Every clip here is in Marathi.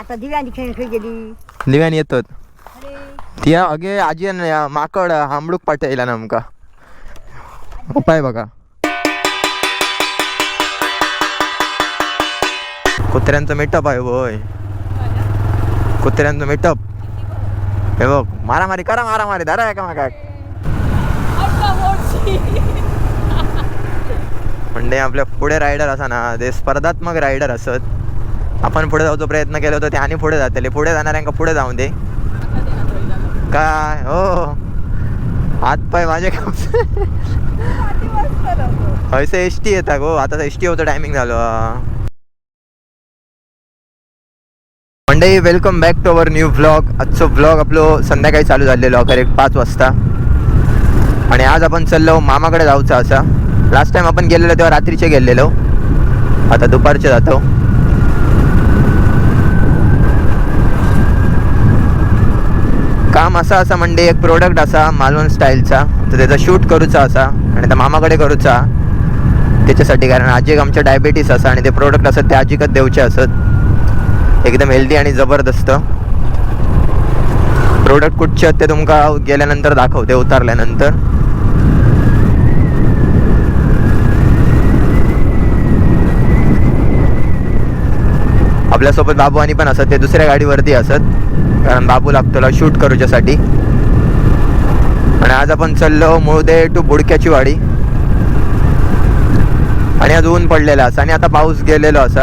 आता दिव्यांनी खेळ खेळ गेली दिव्यान येतात. ती अगे आजी माकड हांबडूक पाठयला ना आमका उपाय बघा. कुत्र्यांचं मेटअप आहे होय कुत्र्यांचं मेटअप हे बघ मारामारी करा मारामारी धरा आहे का मग काय म्हणजे आपल्या पुढे रायडर असा ना ते स्पर्धात्मक रायडर असत. आपण पुढे जाऊचा प्रयत्न केला होता ते आणि पुढे जातले. पुढे जाणाऱ्यांका पुढे जाऊन दे. काय? हो. हात पाय माझे काम एस टी येता गो. आता एस टी होतो टायमिंग झालो. मंडई welcome back to our new blog आजचो ब्लॉग आपलो संध्याकाळी चालू झालेलो करेक्ट पाच वाजता. आणि आज आपण चाललो मामाकडे जाऊचा असा. लास्ट टाइम आपण गेलेलो तेव्हा रात्रीचे गेलेलो. आता दुपारचे जातो. काम असा असा म्हणजे एक प्रोडक्ट असा मालवण स्टाईलचा. तर त्याचा शूट करूचा असा आणि त्या मामाकडे करूचा. त्याच्यासाठी कारण आजी आमच्या डायबिटीस असा आणि ते प्रोडक्ट असत ते आजीकच देऊचे असत. एकदम हेल्दी आणि जबरदस्त. प्रोडक्ट कुठचे आहेत ते तुमका गेल्यानंतर दाखवते उतरल्यानंतर. आपल्यासोबत बाबू आणि पण असत ते दुसऱ्या गाडीवरती असत. कारण बाबू लागतो शूट करूच्यासाठी आणि आज आपण चाललो मुळदे टू बुडक्याची वाडी. आणि आज ऊन पडलेला असा. आणि आता पाऊस गेलेलो असा.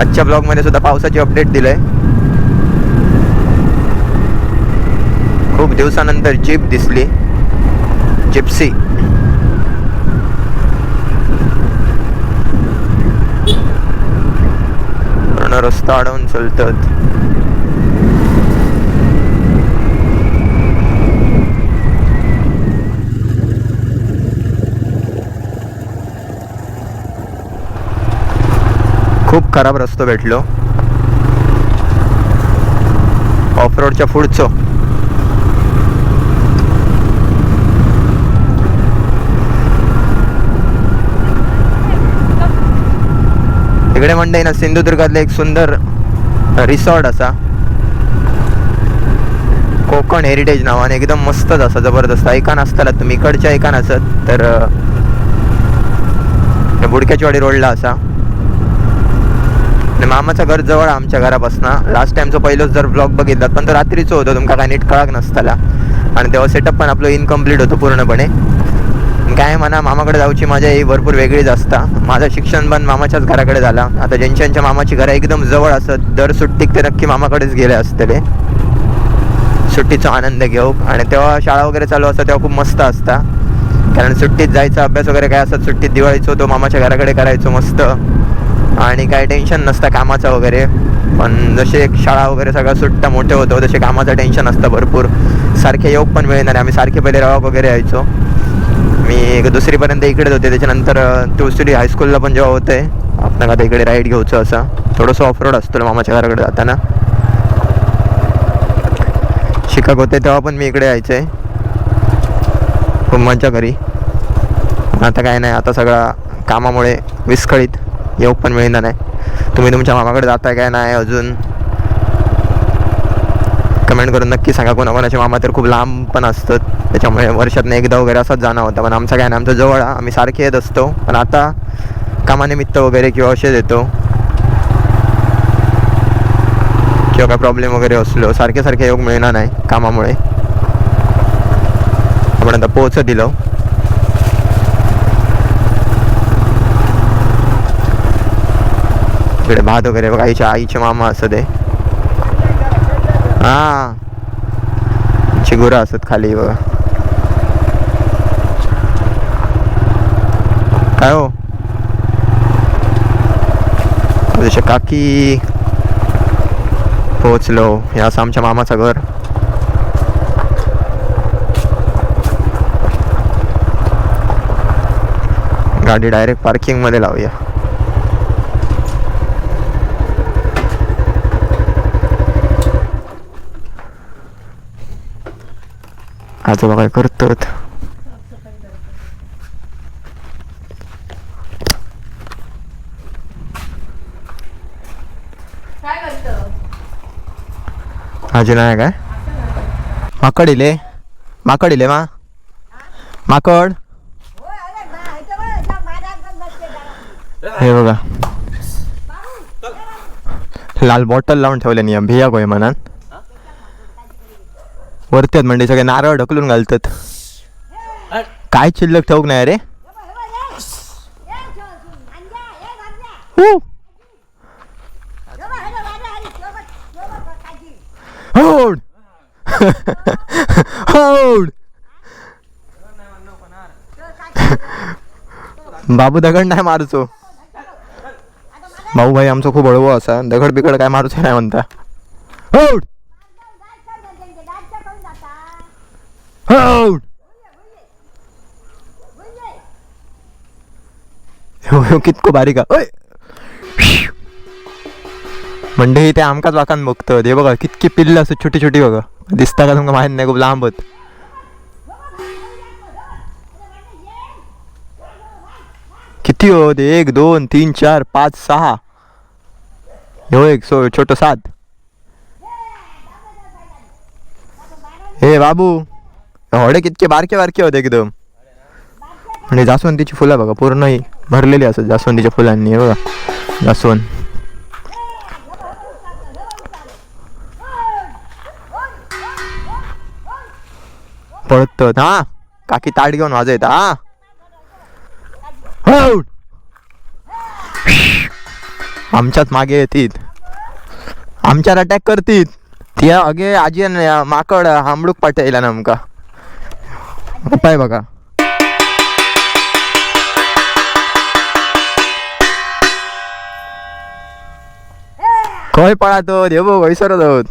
आजच्या ब्लॉगमध्ये सुद्धा पावसाची अपडेट दिले खूप दिवसानंतर जीप दिसली. जिप्सी रस्ता अडवून चलतात. खूप खराब रस्तो भेटलो. ऑफ रोडच्या पुढचो. इकडे म्हणते ना सिंधुदुर्गातलं एक सुंदर रिसॉर्ट असा. कोकण हेरिटेज नावाने एकदम मस्तच असा जबरदस्त. ऐकान असताना तुम्ही इकडच्या ऐकान असत तर हे बुडक्याचीवाडी रोडला असा. आणि मामाचं घर जवळ आहे आमच्या घरापासून. लास्ट टाइमचं पहिलंच जर ब्लॉग बघितलात पण तो रात्रीचं होतं. तुमका काय नीट कळक नसताला. आणि तेव्हा सेटअप पण आपलं इनकम्प्लीट होतं पूर्णपणे. काय म्हणा मामाकडे जाऊची मजा ही भरपूर वेगळीच असता. माझं शिक्षण पण मामाच्याच घराकडे झाला. आता ज्यांच्या मामाची घरं एकदम जवळ असत दर सुट्टीक ते नक्की मामाकडेच गेले असतले सुट्टीचा आनंद घेऊ. आणि तेव्हा शाळा वगैरे चालू असतात तेव्हा खूप मस्त असता. कारण सुट्टीत जायचा अभ्यास वगैरे काय असत सुट्टीत दिवाळीचो तो मामाच्या घराकडे करायचो मस्त. आणि काय टेन्शन नसतं कामाचं वगैरे. पण जसे एक शाळा वगैरे सगळं सुट्टा मोठे होतो तसे कामाचं टेन्शन असतं भरपूर. सारखे योग पण मिळणार आम्ही सारखे पहिले रवाक वगैरे यायचो. मी एक दुसरीपर्यंत इकडेच होते. त्याच्यानंतर तुळसुरी हायस्कूलला पण जेव्हा होते आपण का इकडे राईड घ्यायचं असं. थोडंसं ऑफरोड असतो मामाच्या घराकडे जाताना. शिकाग होते तेव्हा पण मी इकडे यायचे. खूप मजा घरी आता काय नाही. आता सगळा कामामुळे विस्कळीत. येऊ पण मिळणार नाही. तुम्ही तुमच्या मामाकडे जाताय काय नाही अजून? कमेंट करून नक्की सांगा. कोणाकोणाचे मामा तर खूप लांब पण असतात. त्याच्यामुळे वर्षातनं एकदा वगैरे असंच जाणं होतं. पण आमचं काय नाही आमचं जवळ आहे, आम्ही सारखे येत असतो. पण आता कामानिमित्त वगैरे किंवा असेच येतो. किंवा काय प्रॉब्लेम वगैरे असलो सारखे सारखे योग मिळणार नाही कामामुळे. आपण आता पोच दिलं. इकडे भात वगैरे बघा आईच्या आईचे मामा असं ते हा. चिगुरा असत खाली बघा. काय हो? जसे काकी पोहोचलो. हे असं आमच्या मामाचं घर. गाडी डायरेक्ट पार्किंगमध्ये लावूया. आजोबा काय करतात आजी नाही काय? माकड इले माकड इले मा. माकड. हे बघा. लाल बॉटल लावून ठेवले नियम. भिया गोय मनान. वरतात म्हणजे सगळे नारळ ढकलून घालतात. काय शिल्लक ठाऊक नाही अरे होड. होड. बाबू दगड नाही मारूचो. भाऊ भाई आमचा खूप हळवो असा दगड बिगड काय मारूच नाही म्हणता. होड. होड ह्यो कितको बारीक म्हणजे ते आमकाच वाकान बघतं हे बघा कितकी पिल्ल असत छोटी छोटी बघा. दिसता का तुमका माहीत नाही खूप लांब होत किती होत एक दोन तीन चार पाच सहा. हो एक सो छोट सात. हे बाबू. होडे कितके बारके बारके होते एकदम. आणि जास्वंदीची फुलं बघा पूर्ण ही भरलेली असत जास्वंदीच्या फुलांनी बघा जास्वंद. पळत हा? काकी ताट घेऊन वाजवत हा? आमच्यात आमच्याच मागे येतील. आमच्यावर अटॅक करतील. ती अगे आजी माकड हांबडूक पाठयला ना आमका उपाय बघा. खंय पळातो हे बघ वैसरत आहोत.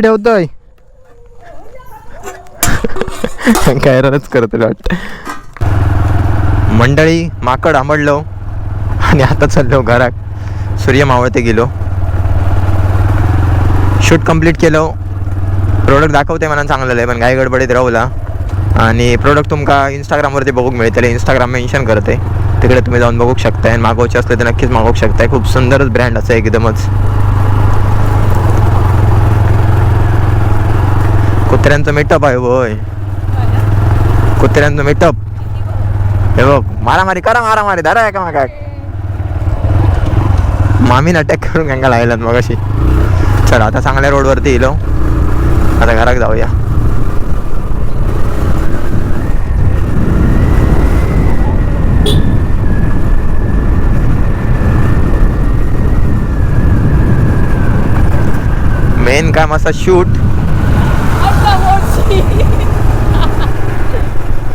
ठेवतोय काय करत वाटत. मंडळी माकड आंबडलो आणि आता चाललो घरात. सूर्य मावळते गेलो. शूट कंप्लीट केलो. प्रोडक्ट दाखवते मला चांगलं आहे पण गाय गडबडीत राहूला. आणि प्रोडक्ट तुमका इंस्टाग्रामवरती बघूक मिळेल इंस्टाग्राम मेन्शन करते. तिकडे तुम्ही जाऊन बघू शकताय. आणि मागवचे असले तर नक्कीच मागवू शकताय. खूप सुंदरच ब्रँड असं एकदमच. कुत्र्यांचं मेटअप आहे होय. कुत्र्यांचं मेटअप हे बघ मारामारी करा मारामारी धरा एका मागा मामीन अटॅक करून गंगा लागलात मग अशी चला आता चांगल्या रोडवरती येलो हो. आता घरात जाऊया. मेन काम असा शूट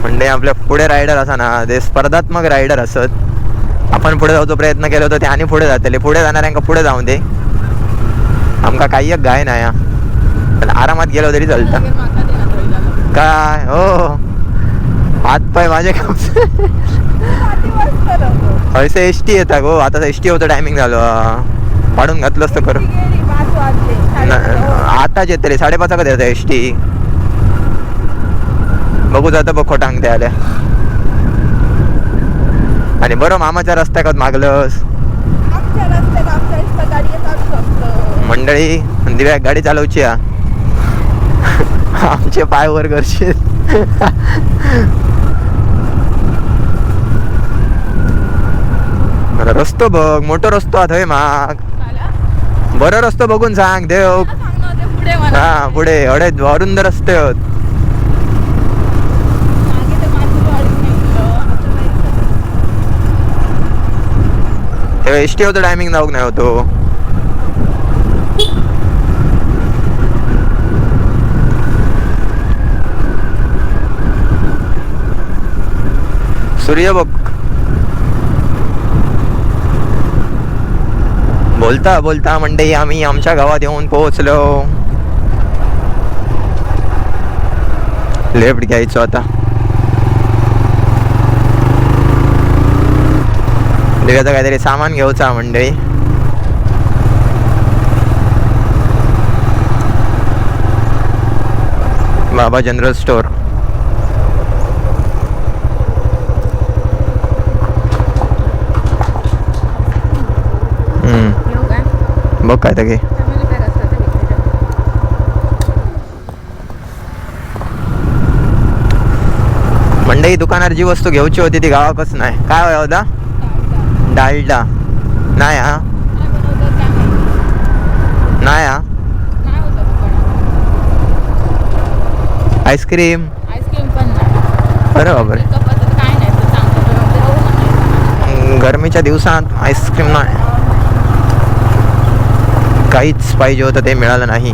म्हणजे आपल्या पुढे रायडर असा ना ते स्पर्धात्मक रायडर असत आपण पुढे जाऊचा प्रयत्न केला होता ते आणि पुढे जातले पुढे जाणाऱ्यांका पुढे जाऊन दे आमका काही एक गाय नाही हा. पण आरामात गेलो तरी चालतं. काय हो हात पाय माझे. असे एस टी येता गो आता एस टी होतं टायमिंग झालं पाडून घातलं असतं. साडेपाच. आताच येतले साडेपाच कधी येतं एस टी बघू जातं बघ खोटांग ते आल्या. आणि बरं मामाच्या रस्त्याकत मागलंस. मंडळी दिव्या गाडी चालवची हा आमचे पाय वर करशील. बरं, रस्तो बघ मोठो रस्तो हा थंय माग? बरं रस्तो बघून सांग देव. हा पुढे अडे अरुंद रस्ते आहेत मागे ते माझी गाडी नेलं. आता जायचं. तेव्हा एस टी होतं टायमिंग जाऊक नाही होतो सूर्य बघ. बोलता बोलता म्हणते आम्ही आमच्या गावात येऊन पोहोचलो. लेफ्ट घ्यायचो आता. दुर्गाचं काहीतरी सामान घेऊचा मंडळी. बाबा जनरल स्टोर बघ काय तगे मंडई दुकानावर जी. वस्तू घेऊची होती ती गावापासून नाही काय होता डालडा. नाही हा? नाही हा? आईस्क्रीम. बरं बाबर गरमीच्या दिवसात आईस्क्रीम नाही. काहीच पाहिजे होतं ते मिळालं नाही.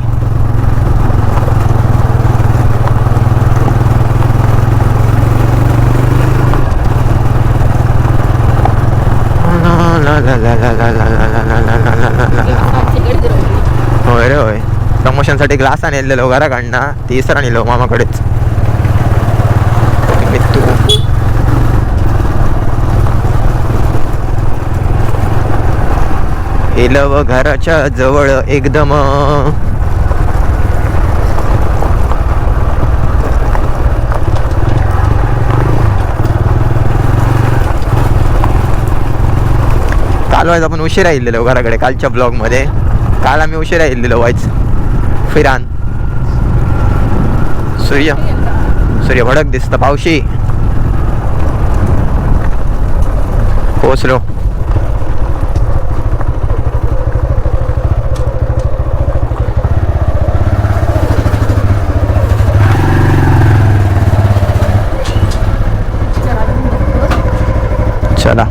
होय. रे होय प्रमोशनसाठी ग्लास आणलेलो घरा काढणं. तिसरा नेलो मामाकडेच. मित्तू. इलव घराच्या जवळ एकदम. काल वाज आपण उशिरा येलेलो घराकडे कालच्या ब्लॉगमध्ये. काल आम्ही उशिरा येलेलो वाईज. फिरान. सूर्य. सूर्य भडक दिसतं पावशी. पोचलो चला.